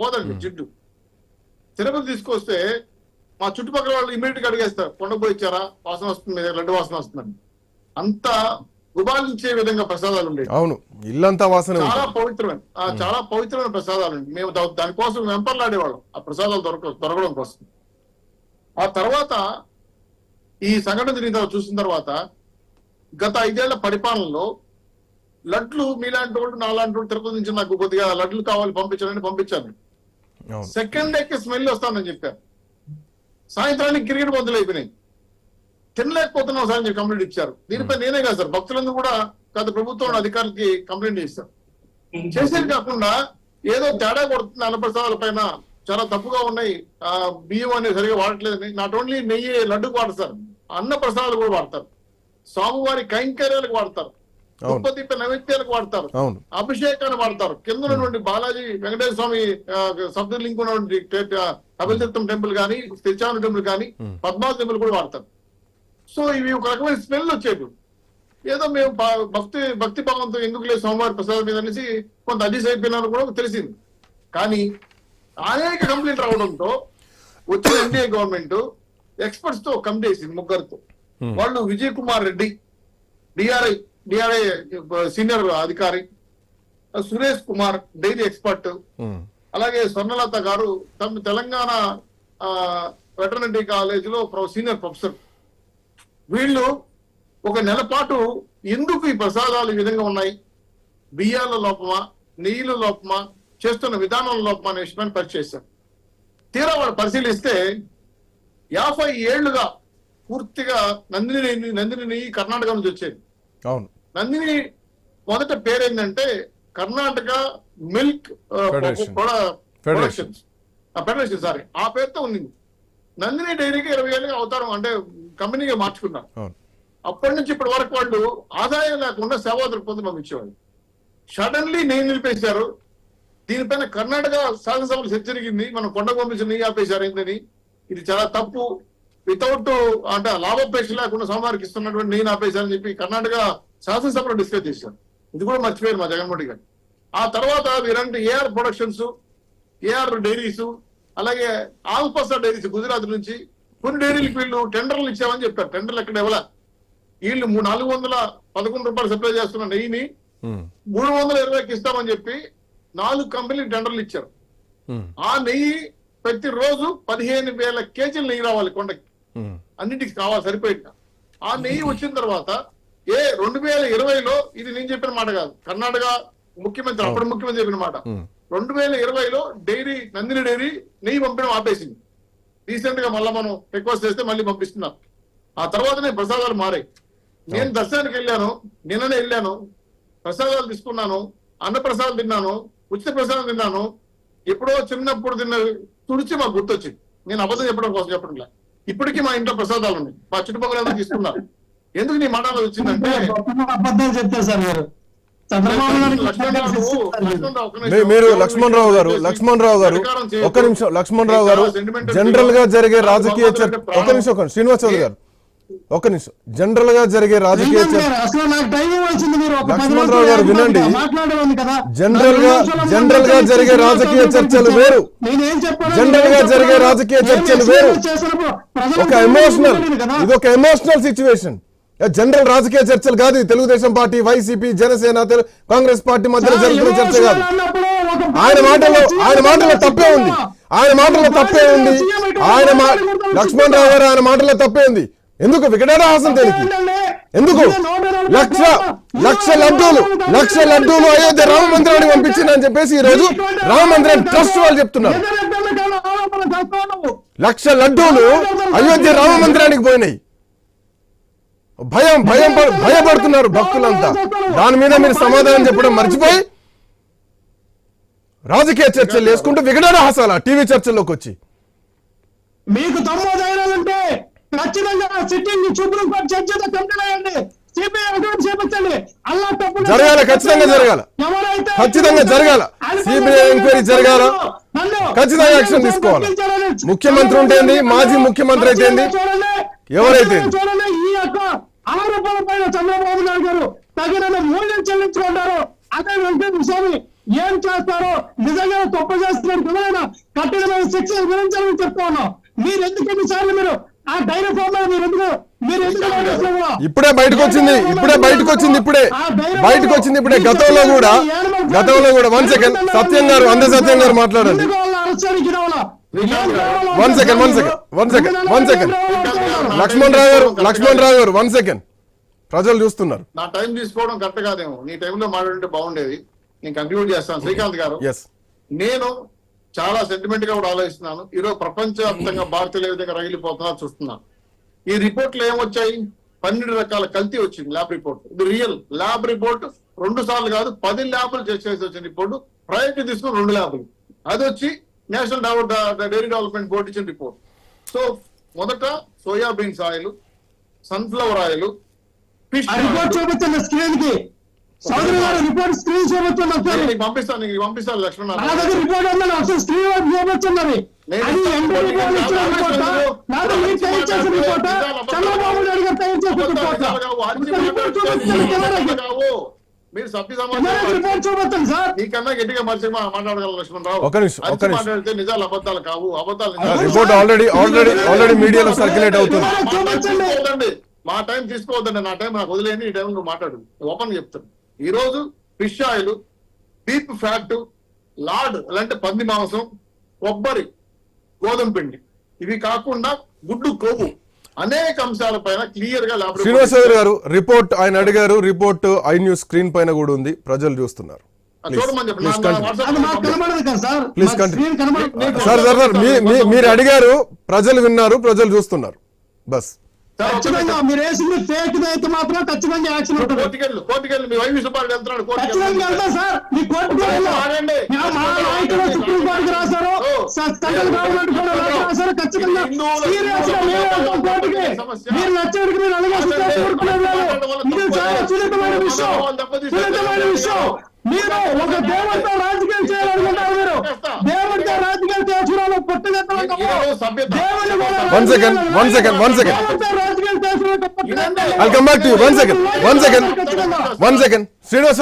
పోదండి జిడ్డు. తిరుపతి తీసుకొస్తే మా చుట్టుపక్కల వాళ్ళు ఇమీడియట్గా అడిగేస్తారు కొండపోయి ఇచ్చారా? వాసన వస్తుంది లడ్డు వాసన వస్తుందని. అంత గుబాలించే విధంగా ప్రసాదాలు ఉండేవి. అవును ఇల్లంతా వాసన చాలా పవిత్రమైన చాలా పవిత్రమైన ప్రసాదాలు అండి. మేము దానికోసం వెంపర్లాడేవాళ్ళం ఆ ప్రసాదాలు దొరక దొరకడం కోసం. ఆ తర్వాత ఈ సంఘటన జరిగిన తర్వాత చూసిన తర్వాత గత ఐదేళ్ళ పరిపాలనలో లడ్లు మీలాంటి వాళ్ళు నాలాంటి వాళ్ళు తిరుపతి నుంచి నాకు కొద్దిగా లడ్లు కావాలి పంపించాలని పంపించాను. సెకండ్ డేకి స్మెల్ వస్తానని చెప్పారు సాయంత్రానికి క్రికెట్ బంతులు అయిపోయినాయి. తినలేకపోతున్నాం సార్ అని చెప్పి కంప్లైంట్ ఇచ్చారు. దీనిపై నేనే కాదు సార్ భక్తులందరూ కూడా గత ప్రభుత్వం అధికారులకి కంప్లైంట్ చేశారు. చేసేది కాకుండా ఏదో తేడా కొడుతుంది అన్నప్రసాదాల పైన చాలా తప్పుగా ఉన్నాయి. ఆ బియ్యం అనేది సరిగా వాడట్లేదని. నాట్ ఓన్లీ నెయ్యి లడ్డుకు వాడతారు అన్న ప్రసాదాలు కూడా వాడతారు. స్వామివారి కైంకర్యాలకు వాడతారు. ఉత్పత్తి నైవేద్యాలకు వాడతారు. అభిషేకాన్ని వాడతారు. కింద ఉన్నటువంటి బాలాజీ వెంకటేశ్వర స్వామి సబ్ద లింక్ ఉన్నటువంటి టెంపుల్ కానీ తిరుచాన టెంపుల్ కానీ. పద్మావతి టెంపుల్ కూడా వాడతారు. సో ఇవి ఒక రకమైన స్మెల్ వచ్చేవి. ఏదో మేము భక్తి భక్తి భావంతో ఎందుకు లేదు సోమవారి ప్రసాదం మీద అనేసి కొంత అడ్జస్ట్ అయిపోయినారు కూడా తెలిసింది. కానీ అనేక కంప్లైంట్ రావడంతో వచ్చిన ఎన్డీఏ గవర్నమెంట్ ఎక్స్పర్ట్స్తో కమిటీ వేసింది ముగ్గురితో. వాళ్ళు Vijay Kumar Reddy DRI DRI senior అధికారి సురేష్ కుమార్ డైరీ ఎక్స్పర్ట్. అలాగే స్వర్ణలత గారు తమ తెలంగాణ వెటర్నరీ కాలేజ్లో సీనియర్ ప్రొఫెసర్. వీళ్ళు ఒక నెల పాటు ఎందుకు ఈ ప్రసాదాలు ఈ విధంగా ఉన్నాయి? బియ్యాల లోపమా? నెయ్యిల లోపమా? చేస్తున్న విధానం లోపమా అనే విషయాన్ని పరిచేశారు తీరా వాళ్ళు పరిశీలిస్తే యాభై ఏళ్ళుగా పూర్తిగా నందిని నందిని కర్ణాటక నుంచి వచ్చేది. అవును. నందిని మొదట పేరేంటంటే కర్ణాటక మిల్క్. ఫెడరేషన్. సారీ. ఆ పేరుతో ఉంది నందిని డైరీకి ఇరవై ఏళ్ళుగా అవతారం అంటే కంపెనీగా మార్చుకున్నారు. అప్పటి నుంచి ఇప్పటి వరకు వాళ్ళు ఆదాయం లేకుండా సేవా దృక్పథం పంపించేవాళ్ళు సడన్లీ నెయ్యి నిలిపేశారు. దీనిపైన కర్ణాటక శాసనసభలు చర్చ జరిగింది. మనం కొండ పంపించిన ఆపేశారు. ఏంటని? ఇది చాలా తప్పు. వితౌట్ అంటే లాభాపేక్ష లేకుండా సోమవారికి ఇస్తున్నటువంటి నెయ్యి ఆపేశారని చెప్పి కర్ణాటక శాసనసభలో డిస్కస్ చేశారు ఇది కూడా మర్చిపోయారు మా జగన్మోహన్ గారు ఆ తర్వాత వీరంటే ఏఆర్ ప్రొడక్షన్స్ ఏఆర్ డైరీస్ అలాగే ఆల్పసా డైరీస్ గుజరాత్ నుంచి కొన్ని డైరీలకు వీళ్ళు టెండర్లు ఇచ్చామని చెప్పారు టెండర్లు ఎక్కడ ఇవ్వాల వీళ్ళు నాలుగు వందల పదకొండు రూపాయలు సప్లై చేస్తున్న నెయ్యిని ఉమ్. మూడు వందల ఇరవైకి ఇస్తామని చెప్పి నాలుగు కంపెనీలు టెండర్లు ఇచ్చారు ఉమ్. ఆ నెయ్యి ప్రతి రోజు పదిహేను వేల కేజీలు నెయ్యి రావాలి కొండకి. అన్నిటికి కావాలి సరిపోయింది. ఆ నెయ్యి వచ్చిన తర్వాత ఏ రెండు వేల ఇరవైలో ఇది నేను చెప్పిన మాట కాదు. కర్ణాటక ముఖ్యమంత్రి అప్పుడు ముఖ్యమంత్రి చెప్పిన మాట. రెండు వేల ఇరవైలో డైరీ నందిని డైరీ నెయ్యి పంపడం ఆపేసింది. రీసెంట్గా మళ్ళీ మనం రిక్వెస్ట్ చేస్తే మళ్ళీ పంపిస్తున్నాం ఆ తర్వాతనే ప్రసాదాలు మారాయి. నేను దర్శనానికి వెళ్ళాను నిన్ననే వెళ్ళాను ప్రసాదాలు తీసుకున్నాను అన్న ప్రసాదం తిన్నాను ఉచిత ప్రసాదం తిన్నాను ఎప్పుడో చిన్నప్పుడు తిన్న తుడిచి మాకు గుర్తొచ్చింది. నేను అబద్ధం చెప్పడం కోసం చెప్పడంలే. ఇప్పటికీ మా ఇంట్లో ప్రసాదాలు ఉన్నాయి మా చుట్టుపక్కల తీసుకున్నారు ఎందుకు నీ మాటలో వచ్చిందంటే అబద్ధాలు చెప్తారు సార్ మీరు నిమిషం. మీరు గారు లక్ష్మణరావు గారు అధికారం చేయొద్దు. ఒక్క నిమిషం లక్ష్మణరావు గారు చాలా sentimental జనరల్గా జరిగే రాజకీయ చర్చ నిమిషం ఒక్క నిమిషం. శ్రీనివాస్ చౌదరి గారు ఒక్క నిమిషం జనరల్గా జరిగే రాజకీయ ఒక లక్ష్మణరావు గారు వినండి. జనరల్ గా- జనరల్గా జరిగే రాజకీయ చర్చలు వేరు. జనరల్గా జరిగే? రాజకీయ చర్చలు వేరు. ఒక ఎమోషనల్. ఇది ఒక ఎమోషనల్ సిచ్యువేషన్ జనరల్ రాజకీయ చర్చలు కాదు ఇది Telugu Desam party YCP Janasena Congress party మధ్యలో జరుగుతున్న చర్చ కాదు ఒక ఆయన మాటల్లో ఆయన మాటల్లో తప్పే ఉంది ఆయన మాటల్లో తప్పే ఉంది ఆయన. లక్ష్మణ్ రావు గారు ఆయన మాటల్లో తప్పే ఉంది ఎందుకు వికటారహాసం దేనికి ఎందుకు? లక్ష లక్ష లడ్డూలు లక్ష లడ్డూలు అయోధ్య రామ మందిరానికి పంపించిందని చెప్పేసి ఈ రోజు రామ మందిరం ట్రస్ట్ వాళ్ళు చెప్తున్నారు. లక్ష లడ్డూలు అయోధ్య రామ మందిరానికి పోయినాయి. భయం భయం భయపడుతున్నారు భక్తులంతా. దాని మీద మీరు సమాధానం చెప్పడం మర్చిపోయి రాజకీయ చర్చలు వేసుకుంటూ వికటారహాసాల టీవీ చర్చల్లోకి వచ్చి. మీకు ఉంటే ఖచ్చితంగా సిట్టింగ్ సుప్రీం కోర్టు జడ్జితో కంప్లైంట్ అయ్యండి సిబిఐ అకౌంట్ చేపించండి అల్లా తప్పు జరగాల, ఖచ్చితంగా జరగాల. ఎవరైతే ఖచ్చితంగా జరగాల. CBI ఎంక్వైరీ జరగాల. ఖచ్చితంగా యాక్షన్ తీసుకోవాలి. ముఖ్యమంత్రి ఉంటే ఏంది, మాజీ ముఖ్యమంత్రి అయితే ఎవరైతే. చూడండి ఈ యొక్క ఆరోపణ పైన చంద్రబాబు నాయుడు గారు తగిన మూల్యం చెల్లించుకుంటారు అదే వెంకటేశ్వర స్వామి ఏం చేస్తారో నిజంగా తప్పు చేస్తున్నారు కఠినమైన శిక్ష విధించాలని చెప్తా ఉన్నాం మీరు ఎందుకు ఎన్నిసార్లు మీరు ఆ డైరీ ఫామ్లో మీరు ఎందుకు మీరు ఎందుకు లాగేస్తున్నారు? ఇప్పుడే బయటకు వచ్చింది ఇప్పుడే బయటకు వచ్చింది ఇప్పుడే బయటకు వచ్చింది ఇప్పుడే గతంలో కూడా. గతంలో కూడా. వన్ సెకండ్ సత్యం గారు అంద సత్యం గారు మాట్లాడండి. One second one second one second one second Lakshman Rao garu Lakshman Rao గారు. వన్ సెకండ్ ప్రజలు చూస్తున్నారు. నా టైం తీసుకోవడం కరెక్ట్ కాదేమో. నీ టైంలో మాట్లాడుంటే బాగుండేది. నేను కంక్లూడ్ చేస్తాను. శ్రీకాంత్ గారు నేను చాలా సెంటిమెంట్గా కూడా ఆలోచిస్తున్నాను. ఈరోజు ప్రపంచవ్యాప్తంగా భారతీయులు ఏ విధంగా రగిలిపోతున్నా చూస్తున్నాను. ఈ రిపోర్ట్లు ఏమొచ్చాయి? పన్నెండు రకాల కల్తీ వచ్చింది ల్యాబ్ రిపోర్ట్. ఇది రియల్ ల్యాబ్ రిపోర్ట్ రెండు సార్లు కాదు పది ల్యాబ్లు చెక్ చేసి వచ్చిన రిపోర్ట్. ప్రయారిటీ తీసుకుని రెండు ల్యాబ్లు. అది వచ్చి నేషనల్ డైరీ డెవలప్మెంట్ బోర్డు ఇచ్చిన రిపోర్ట్. సో మొదట soybeans oil sunflower oil fish చూపించండి స్క్రీన్కి సోదరి గారు రిపోర్ట్ స్క్రీన్ ఒకసారి పంపిస్తాను నీకు పంపిస్తాను లక్ష్మణ్ నా దగ్గర రిపోర్ట్ ఉందని ఒకసారి స్క్రీన్ వైపు చూపించండి అది అది ఎంపీ రిపోర్ట్ ఇచ్చిన రిపోర్టా? లేదా మీరు తయారు చేసిన రిపోర్టా? చంద్రబాబు నాయుడు గారు తయారు చేసిన రిపోర్టా? ఒకసారి రిపోర్ట్ చూపించండి కెమెరాకి మీరు సభ్య కెమెరాకి సమాచారం రిపోర్ట్ చూపించండి సార్. నీకన్నా గట్టిగా మనిషి మాట్లాడగల లక్ష్మణ్ రావు. ఒక నిమిషం, ఒక నిమిషం. మాట్లాడితే నిజాలు అబద్ధాలు కావు. అబద్ధాలు. రిపోర్ట్ ఆల్రెడీ ఆల్రెడీ ఆల్రెడీ మీడియాలో సర్క్యులేట్ అవుతుంది. మా టైం చూపించండి. తీసుకోవద్దండి మా టైం తీసుకోవద్దండి నా టైం నాకు వదిలేని ఈ టైం నువ్వు మాట్లాడు. ఓపెన్ చెప్తాను. ఈ రోజు fish oil beef fat lard అంటే పంది మాంసం కొబ్బరి గోధుమ పిండి. ఇవి కాకుండా గుడ్డు కొవ్వు అనేక అంశాలపైన క్లియర్గా శ్రీనివాస్ గారు రిపోర్ట్ ఆయన అడిగారు రిపోర్ట్ ఐ న్యూస్ స్క్రీన్ పైన కూడా ఉంది ప్రజలు చూస్తున్నారు. సార్? సార్ మీరు అడిగారు ప్రజలు విన్నారు ప్రజలు చూస్తున్నారు. బస్. ఖచ్చితంగా మీరు వేసింది ఫేక్ అయితే మాత్రం ఖచ్చితంగా యాక్షన్ ఉంటుంది. కోర్టుకెళ్ళు కోర్టుకెళ్ళు మీ వైవి సుబ్బారెడ్డి వెళ్తున్నాడు ఖచ్చితంగా వెళ్తా సార్. మీ కోర్టుకు వెళ్ళా. ఆగండి. మా నాయకులు సుప్రీం కోర్టుకి రాశారు. సెంట్రల్ గవర్నమెంట్ కూడా రాశారు. ఖచ్చితంగా సీరియస్గా మేము వెళ్తాం కోర్టుకి. మీరు నచ్చేటికి మీరు అలిగేస్తే ఊరుకునేది లేదు. ఇది చాలా సున్నితమైన విషయం. సున్నితమైన విషయం. మీరు ఒక దేవుడితో రాజకీయం చేయాలనుకుంటారు మీరు. దేవుడితో రాజకీయం చేసుకున్నాను పుట్టగెత్తలు దేవుడిని కూడా. దేవుడితో రాజకీయం చేసుకున్న పుట్టగెత్తలు I'll come back to you. One second, one second. One second. Srinivas Srinivas